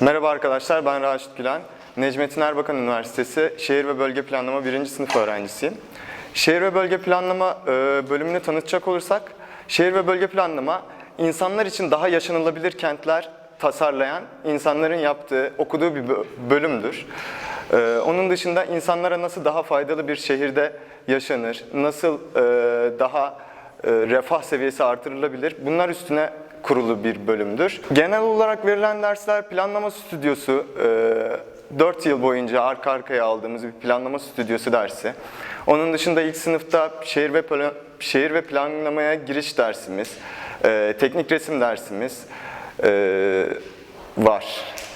Merhaba arkadaşlar, ben Raşit Gülen. Necmettin Erbakan Üniversitesi Şehir ve Bölge Planlama 1. sınıf öğrencisiyim. Şehir ve Bölge Planlama e, bölümünü tanıtacak olursak, şehir ve bölge planlama insanlar için daha yaşanılabilir kentler tasarlayan, insanların yaptığı, okuduğu bir bö- bölümdür. E, Onun dışında insanlara nasıl daha faydalı bir şehirde yaşanır, nasıl e, daha refah seviyesi artırılabilir, bunlar üstüne kurulu bir bölümdür. Genel olarak verilen dersler planlama stüdyosu, 4 yıl boyunca arka arkaya aldığımız bir planlama stüdyosu dersi. Onun dışında ilk sınıfta şehir ve plan- şehir ve planlamaya giriş dersimiz, e, teknik resim dersimiz e, var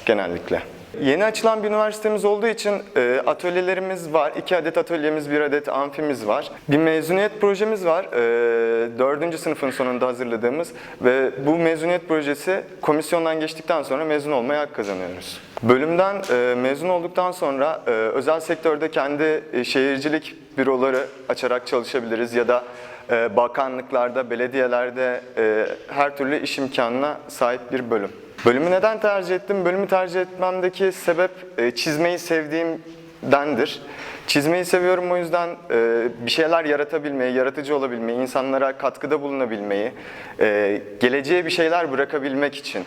genellikle. Yeni açılan bir üniversitemiz olduğu için e, atölyelerimiz var. İki adet atölyemiz, bir adet amfimiz var. Bir mezuniyet projemiz var. E, dördüncü sınıfın sonunda hazırladığımız ve bu mezuniyet projesi komisyondan geçtikten sonra mezun olmaya hak kazanıyoruz. Bölümden e, mezun olduktan sonra e, özel sektörde kendi e, şehircilik büroları açarak çalışabiliriz ya da e, bakanlıklarda, belediyelerde e, her türlü iş imkanına sahip bir bölüm. Bölümü neden tercih ettim? Bölümü tercih etmemdeki sebep e, çizmeyi sevdiğimdendir. Çizmeyi seviyorum o yüzden e, bir şeyler yaratabilmeyi, yaratıcı olabilmeyi, insanlara katkıda bulunabilmeyi, e, geleceğe bir şeyler bırakabilmek için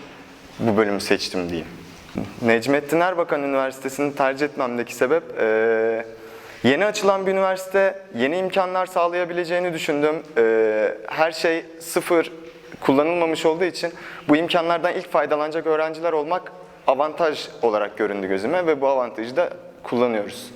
bu bölümü seçtim diyeyim. Necmettin Erbakan Üniversitesi'ni tercih etmemdeki sebep yeni açılan bir üniversite, yeni imkanlar sağlayabileceğini düşündüm. Her şey sıfır kullanılmamış olduğu için bu imkanlardan ilk faydalanacak öğrenciler olmak avantaj olarak göründü gözüme ve bu avantajı da kullanıyoruz.